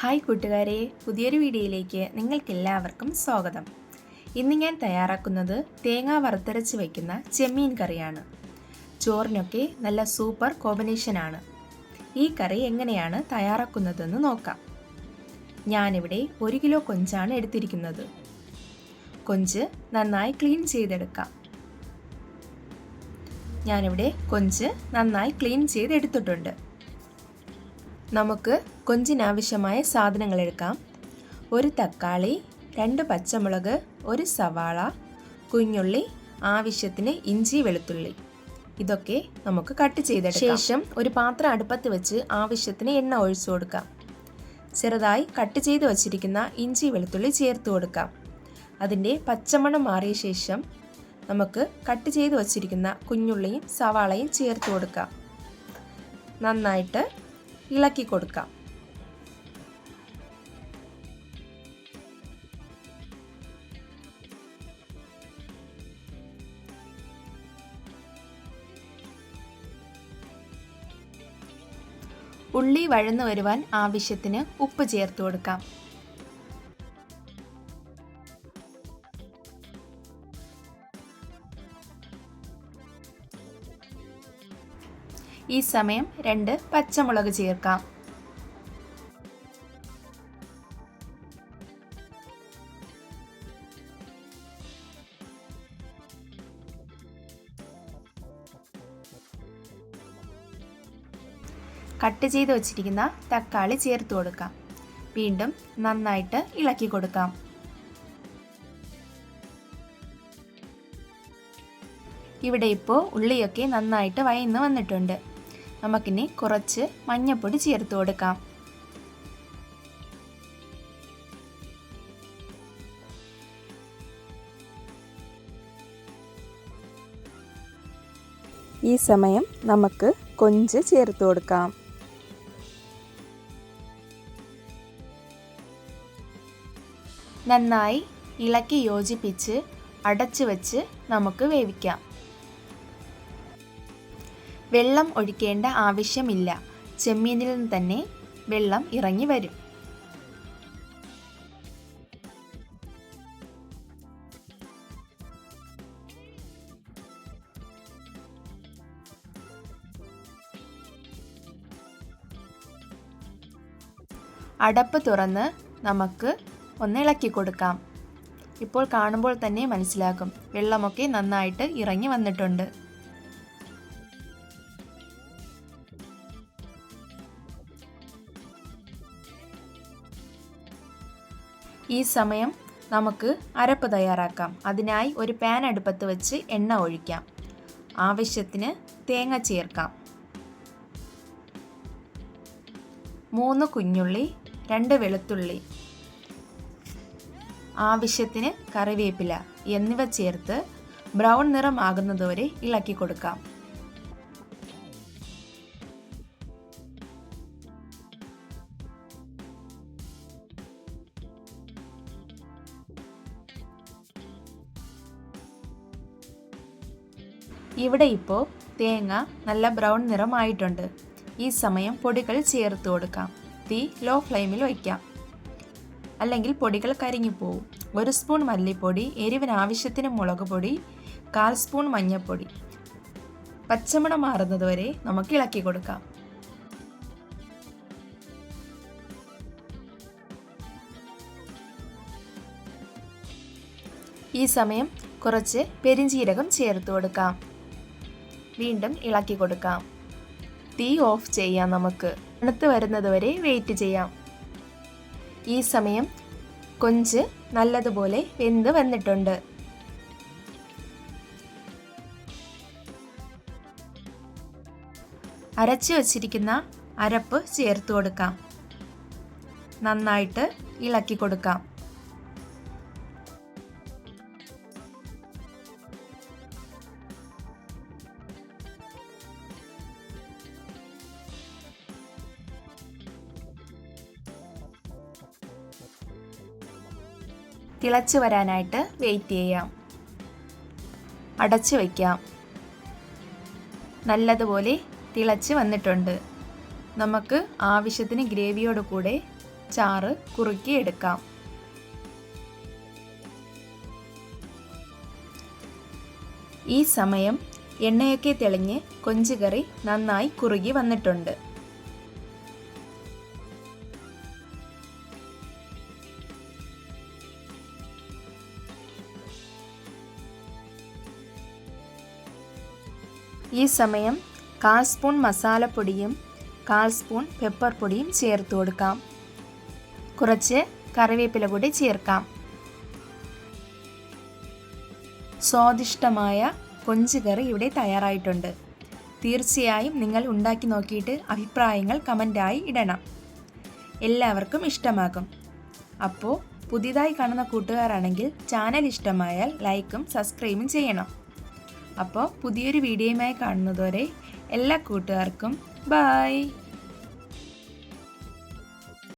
Hi കൂട്ടുകാരെ പുതിയൊരു വീഡിയോയിലേക്ക് നിങ്ങൾക്കെല്ലാവർക്കും സ്വാഗതം. ഇന്ന് ഞാൻ തയ്യാറാക്കുന്നത് തേങ്ങ വറുത്തരച്ച് വയ്ക്കുന്ന ചെമ്മീൻ കറിയാണ്. ചോറിനൊക്കെ നല്ല സൂപ്പർ കോമ്പിനേഷനാണ് ഈ കറി എങ്ങനെയാണ് തയ്യാറാക്കുന്നതെന്ന് നോക്കാം. ഞാനിവിടെ ഒരു കിലോ കൊഞ്ചാണ് എടുത്തിരിക്കുന്നത്. കൊഞ്ച് നന്നായി ക്ലീൻ ചെയ്തെടുക്കാം. ഞാനിവിടെ കൊഞ്ച് നന്നായി ക്ലീൻ ചെയ്തെടുത്തിട്ടുണ്ട്. നമുക്ക് കൊഞ്ചിനാവശ്യമായ സാധനങ്ങൾ എടുക്കാം. ഒരു തക്കാളി രണ്ട് പച്ചമുളക് ഒരു സവാള കുഞ്ഞുള്ളി ആവശ്യത്തിന് ഇഞ്ചി വെളുത്തുള്ളി. ഇതൊക്കെ നമുക്ക് കട്ട് ചെയ്ത ശേഷം ഒരു പാത്രം അടുപ്പത്ത് വെച്ച് ആവശ്യത്തിന് എണ്ണ ഒഴിച്ചു കൊടുക്കാം. ചെറുതായി കട്ട് ചെയ്ത് വച്ചിരിക്കുന്ന ഇഞ്ചി വെളുത്തുള്ളി ചേർത്ത് കൊടുക്കാം. അതിന്റെ പച്ചമണം മാറിയ ശേഷം നമുക്ക് കട്ട് ചെയ്ത് വച്ചിരിക്കുന്ന കുഞ്ഞുള്ളിയും സവാളയും ചേർത്ത് കൊടുക്കാം. നന്നായിട്ട് ഇളക്കി കൊടുക്കാം. ഉള്ളി വഴന്നു വരുവാൻ ആവശ്യത്തിന് ഉപ്പ് ചേർത്ത് കൊടുക്കാം. ഈ സമയം രണ്ട് പച്ചമുളക് ചേർക്കാം. കട്ട് ചെയ്ത് വച്ചിരിക്കുന്ന തക്കാളി ചേർത്ത് കൊടുക്കാം. വീണ്ടും നന്നായിട്ട് ഇളക്കി കൊടുക്കാം. ഇവിടെ ഇപ്പോൾ ഉള്ളിയൊക്കെ നന്നായിട്ട് വയന്ന് വന്നിട്ടുണ്ട്. നമുക്കിനി കുറച്ച് മഞ്ഞൾപ്പൊടി ചേർത്ത് കൊടുക്കാം. ഈ സമയം നമുക്ക് കൊഞ്ച് ചേർത്ത് കൊടുക്കാം. നന്നായി ഇളക്കി യോജിപ്പിച്ച് അടച്ചു വെച്ച് നമുക്ക് വേവിക്കാം. വെള്ളം ഒഴിക്കേണ്ട ആവശ്യമില്ല. ചെമ്മീനിൽ നിന്ന് തന്നെ വെള്ളം ഇറങ്ങി വരും. അടപ്പ് തുറന്ന് നമുക്ക് ഒന്ന് ഇളക്കി കൊടുക്കാം. ഇപ്പോൾ കാണുമ്പോൾ തന്നെ മനസ്സിലാക്കും. വെള്ളമൊക്കെ നന്നായിട്ട് ഇറങ്ങി വന്നിട്ടുണ്ട്. ഈ സമയം നമുക്ക് അരപ്പ് തയ്യാറാക്കാം. അതിനായി ഒരു പാൻ അടുപ്പത്ത് വെച്ച് എണ്ണ ഒഴിക്കാം. ആവശ്യത്തിന് തേങ്ങ ചേർക്കാം. മൂന്ന് കുഞ്ഞുള്ളി രണ്ട് വെളുത്തുള്ളി. ആവശ്യത്തിന് കറിവേപ്പില എന്നിവ ചേർത്ത് ബ്രൗൺ നിറം ആകുന്നതുവരെ ഇളക്കി കൊടുക്കാം. ഇവിടെ ഇപ്പോൾ തേങ്ങ നല്ല ബ്രൗൺ നിറമായിട്ടുണ്ട്. ഈ സമയം പൊടികൾ ചേർത്ത് കൊടുക്കാം. തീ ലോ ഫ്ലെയിമിൽ വയ്ക്കാം. അല്ലെങ്കിൽ പൊടികൾ കരിഞ്ഞു പോവും. ഒരു സ്പൂൺ മല്ലിപ്പൊടി എരിവിന് ആവശ്യത്തിന് മുളക് പൊടി കാൽ സ്പൂൺ മഞ്ഞൾപ്പൊടി പച്ചമണം മാറുന്നതുവരെ നമുക്ക് ഇളക്കി കൊടുക്കാം. ഈ സമയം കുറച്ച് പെരിഞ്ചീരകം ചേർത്ത് കൊടുക്കാം. വീണ്ടും ഇളക്കി കൊടുക്കാം. തീ ഓഫ് ചെയ്യാം നമുക്ക്. തണുത്ത് വരുന്നതുവരെ വെയിറ്റ് ചെയ്യാം. ഈ സമയം കൊഞ്ച് നല്ലതുപോലെ വെന്ത് വന്നിട്ടുണ്ട്. അരച്ചു വച്ചിരിക്കുന്ന അരപ്പ് ചേർത്ത് കൊടുക്കാം. നന്നായിട്ട് ഇളക്കി കൊടുക്കാം. തിളച്ച് വരാനായിട്ട് വെയിറ്റ് ചെയ്യാം. അടച്ചു വയ്ക്കാം നല്ലതുപോലെ തിളച്ച് വന്നിട്ടുണ്ട്. നമുക്ക് ആവശ്യത്തിന് ഗ്രേവിയോട് കൂടെ ചാറ് കുറുക്കി എടുക്കാം. ഈ സമയം എണ്ണയൊക്കെ തെളിഞ്ഞ് കൊഞ്ചുകറി നന്നായി കുറുകി വന്നിട്ടുണ്ട്. ഈ സമയം കാൽ സ്പൂൺ മസാലപ്പൊടിയും കാൽ സ്പൂൺ പെപ്പർ പൊടിയും ചേർത്ത് കൊടുക്കാം. കുറച്ച് കറിവേപ്പില കൂടി ചേർക്കാം. സ്വാദിഷ്ടമായ കൊഞ്ചുകറി ഇവിടെ തയ്യാറായിട്ടുണ്ട്. തീർച്ചയായും നിങ്ങൾ ഉണ്ടാക്കി നോക്കിയിട്ട് അഭിപ്രായങ്ങൾ കമന്റായി ഇടണം. എല്ലാവർക്കും ഇഷ്ടമാകും. അപ്പോൾ പുതിയതായി കാണുന്ന കൂട്ടുകാരാണെങ്കിൽ ചാനൽ ഇഷ്ടമായാൽ ലൈക്കും സബ്സ്ക്രൈബും ചെയ്യണം. അപ്പോൾ പുതിയൊരു വീഡിയോയുമായി കാണുന്നതുവരെ എല്ലാ കൂട്ടുകാർക്കും ബായ്